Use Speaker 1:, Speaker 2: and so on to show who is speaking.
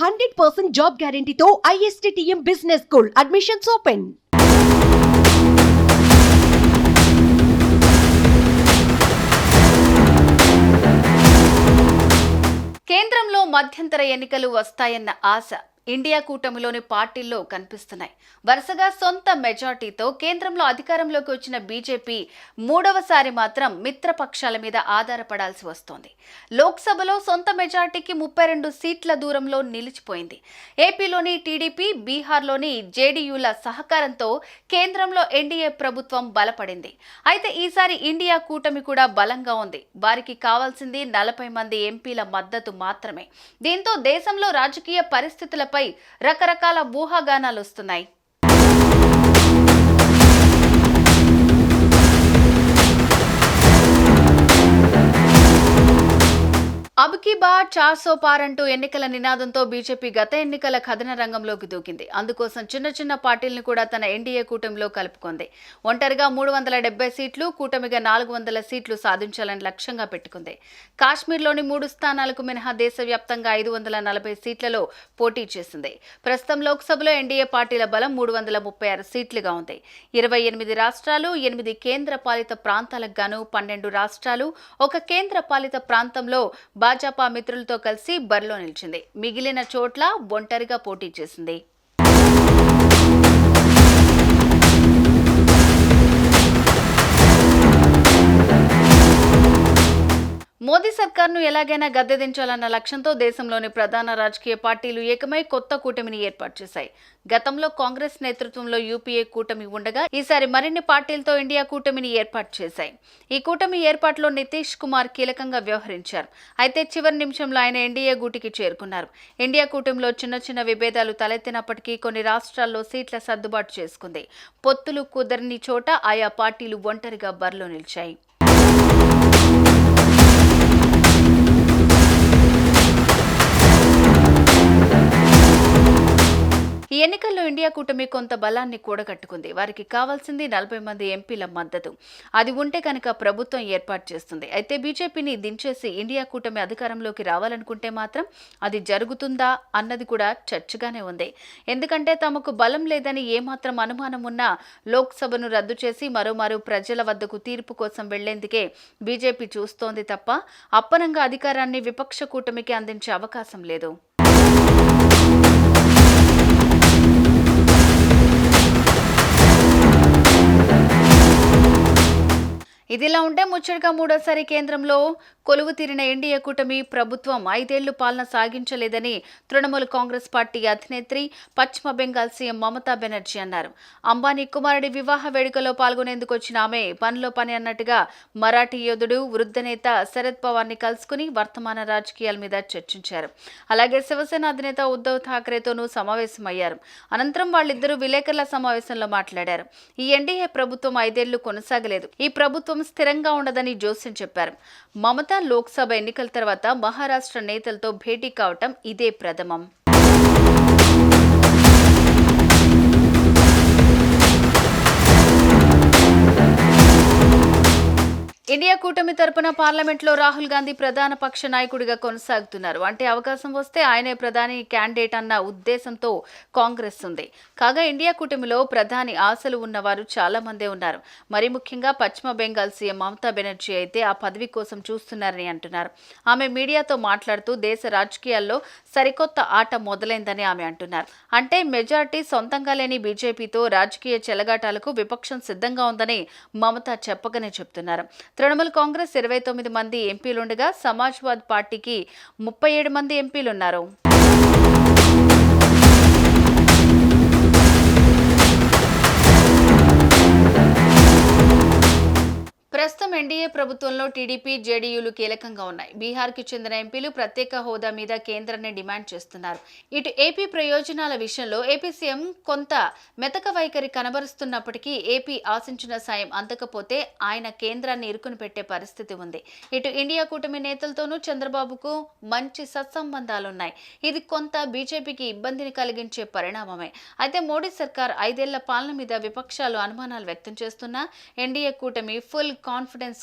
Speaker 1: Hundred percent job గ్యారంటీతో ISTM business school. Admissions open
Speaker 2: కేంద్రంలో మధ్యంతర ఎన్నికలు వస్తాయన్న ఆశ. ఇండియా కూటమిలోని పార్టీల్లో కనిపిస్తున్నాయి. వరుసగా సొంత మెజార్టీతో కేంద్రంలో అధికారంలోకి వచ్చిన బీజేపీ మూడవసారి మాత్రం మిత్రపక్షాల మీద ఆధారపడాల్సి వస్తోంది. లోక్సభలో సొంత మెజార్టీకి ముప్పై రెండు సీట్ల దూరంలో నిలిచిపోయింది. ఏపీలోని టీడీపీ బీహార్లోని జేడీయూల సహకారంతో కేంద్రంలో ఎన్డీఏ ప్రభుత్వం బలపడింది. అయితే ఈసారి ఇండియా కూటమి కూడా బలంగా ఉంది. వారికి కావాల్సింది నలభై మంది ఎంపీల మద్దతు మాత్రమే. దీంతో దేశంలో రాజకీయ పరిస్థితుల పై రకరకాల ఊహాగానాలు వస్తున్నాయి. అబ్కి బార్ చార్ సో పార్ అంటూ ఎన్నికల నినాదంతో బీజేపీ గత ఎన్నికల కథన రంగంలోకి దూకింది. అందుకోసం చిన్న చిన్న పార్టీలను కూడా తన ఎన్డీఏ కూటమిలో కలుపుకుంది. ఒంటరిగా మూడు వందల డెబ్బై సీట్లు కూటమిగా నాలుగు వందల సీట్లు సాధించాలని లక్ష్యంగా పెట్టుకుంది. కాశ్మీర్లోని మూడు స్థానాలకు మినహా దేశవ్యాప్తంగా ఐదు వందల నలభై సీట్లలో పోటీ చేసింది. ప్రస్తుతం లోక్సభలో ఎన్డీఏ పార్టీల బలం మూడు వందల ముప్పై ఆరు సీట్లుగా ఉంది. ఇరవై ఎనిమిది రాష్ట్రాలు ఎనిమిది కేంద్ర పాలిత ప్రాంతాలకు గాను పన్నెండు రాష్ట్రాలు ఒక కేంద్ర పాలిత ప్రాంతంలో భాజపా మిత్రులతో కలిసి బరిలో నిలిచింది. మిగిలిన చోట్ల ఒంటరిగా పోటీ చేసింది. మోదీ సర్కార్ను ఎలాగైనా గద్దెదించాలన్న లక్ష్యంతో దేశంలోని ప్రధాన రాజకీయ పార్టీలు ఏకమై కొత్త కూటమిని ఏర్పాటు చేశాయి. గతంలో కాంగ్రెస్ నేతృత్వంలో యూపీఏ కూటమి ఉండగా ఈసారి మరిన్ని పార్టీలతో ఇండియా కూటమిని ఏర్పాటు చేశాయి. ఈ కూటమి ఏర్పాటులో నితీష్ కుమార్ కీలకంగా వ్యవహరించారు. అయితే చివరి నిమిషంలో ఆయన ఎన్డీఏ గూటికి చేరుకున్నారు. ఇండియా కూటమిలో చిన్న చిన్న విభేదాలు తలెత్తినప్పటికీ కొన్ని రాష్ట్రాల్లో సీట్ల సర్దుబాటు చేసుకుంది. పొత్తులు కుదరని చోట ఆయా పార్టీలు ఒంటరిగా బరిలో నిలిచాయి. ఎన్నికల్లో ఇండియా కూటమి కొంత బలాన్ని కూడగట్టుకుంది. వారికి కావాల్సింది నలభై మంది ఎంపీల మద్దతు. అది ఉంటే కనుక ప్రభుత్వం ఏర్పాటు చేస్తుంది. అయితే బీజేపీని దించేసి ఇండియా కూటమి అధికారంలోకి రావాలనుకుంటే మాత్రం అది జరుగుతుందా అన్నది కూడా చర్చగానే ఉంది. ఎందుకంటే తమకు బలం లేదని ఏమాత్రం అనుమానం ఉన్నా లోక్సభను రద్దు చేసి మరోమారు ప్రజల వద్దకు తీర్పు కోసం వెళ్ళేందుకే బీజేపీ చూస్తోంది తప్ప అప్పనంగా అధికారాన్ని విపక్ష కూటమికి అందించే అవకాశం లేదు. ఇదిలా ఉంటే ముచ్చటగా మూడోసారి కేంద్రంలో కొలువు తీరిన ఎన్డీఏ కూటమి ప్రభుత్వం ఐదేళ్ళు పాలన సాగించలేదని తృణమూల్ కాంగ్రెస్ పార్టీ అధినేత్రి పశ్చిమ బెంగాల్ సీఎం మమతా బెనర్జీ అన్నారు. అంబానీ కుమారుడి వివాహ వేడుకలో పాల్గొనేందుకు వచ్చిన ఆమె పనిలో పని అన్నట్టుగా మరాఠీ యోధుడు వృద్ధ నేత శరద్ పవార్ని కలుసుకుని వర్తమాన రాజకీయాల మీద చర్చించారు. అలాగే శివసేన అధినేత ఉద్దవ్ ఠాక్రేతోనూ సమావేశమయ్యారు. అనంతరం వాళ్ళిద్దరూ విలేకరుల సమావేశంలో మాట్లాడారు. ఈ ఎన్డీఏ ప్రభుత్వం ఐదేళ్ళు కొనసాగలేదు. ఈ ప్రభుత్వం స్థిరంగా ఉండదని జోస్యం చెప్పారు. మమతా లోక్సభ ఎన్నికల తర్వాత మహారాష్ట్ర నేతలతో భేటీ కావటం ఇదే ప్రథమం. ఇండియా కూటమి తరపున పార్లమెంట్లో రాహుల్ గాంధీ ప్రధాన పక్ష నాయకుడిగా కొనసాగుతున్నారు. అంటే అవకాశం వస్తే ఆయనే ప్రధాని క్యాండిడేట్ అన్న ఉద్దేశంతో కాంగ్రెస్ ఉంది. కాగా ఇండియా కూటమిలో ప్రధాని ఆశలు ఉన్నవారు చాలా మందే ఉన్నారు. మరి ముఖ్యంగా పశ్చిమ బెంగాల్ సీఎం మమతా బెనర్జీ అయితే ఆ పదవి కోసం చూస్తున్నారని అంటున్నారు. ఆమె మీడియాతో మాట్లాడుతూ దేశ రాజకీయాల్లో సరికొత్త ఆట మొదలైందని ఆమె అంటున్నారు. అంటే మెజార్టీ సొంతంగా లేని బీజేపీతో రాజకీయ చెలగాటాలకు విపక్షం సిద్ధంగా ఉందని మమత చెప్పకనే చెప్తున్నారు. తృణమూల్ కాంగ్రెస్ ఇరవై తొమ్మిది మంది ఎంపీలుండగా సమాజ్వాద్ పార్టీకి ముప్పై ఏడు మంది ఎంపీలున్నారు. ప్రభుత్వంలో టీడీపీ జేడీయూలు కీలకంగా ఉన్నాయి. బీహార్కి చెందిన ఎంపీలు ప్రత్యేక హోదా మీద కేంద్రాన్ని డిమాండ్ చేస్తున్నారు. ఇటు ఏపీ ప్రయోజనాల విషయంలో ఏపీ సీఎం కొంత మెతక వైఖరి కనబరుస్తున్నప్పటికీ ఏపీ ఆశించిన సాయం అందకపోతే ఆయన కేంద్రాన్ని ఇరుకుని పెట్టే పరిస్థితి ఉంది. ఇటు ఇండియా కూటమి నేతలతోనూ చంద్రబాబుకు మంచి సత్సంబంధాలున్నాయి. ఇది కొంత బీజేపీకి ఇబ్బందిని కలిగించే పరిణామమే. అయితే మోడీ సర్కార్ ఐదేళ్ళ పాలన మీద విపక్షాలు అనుమానాలు వ్యక్తం చేస్తున్నా ఎన్డీఏ కూటమి ఫుల్ కాన్ఫిడెన్స్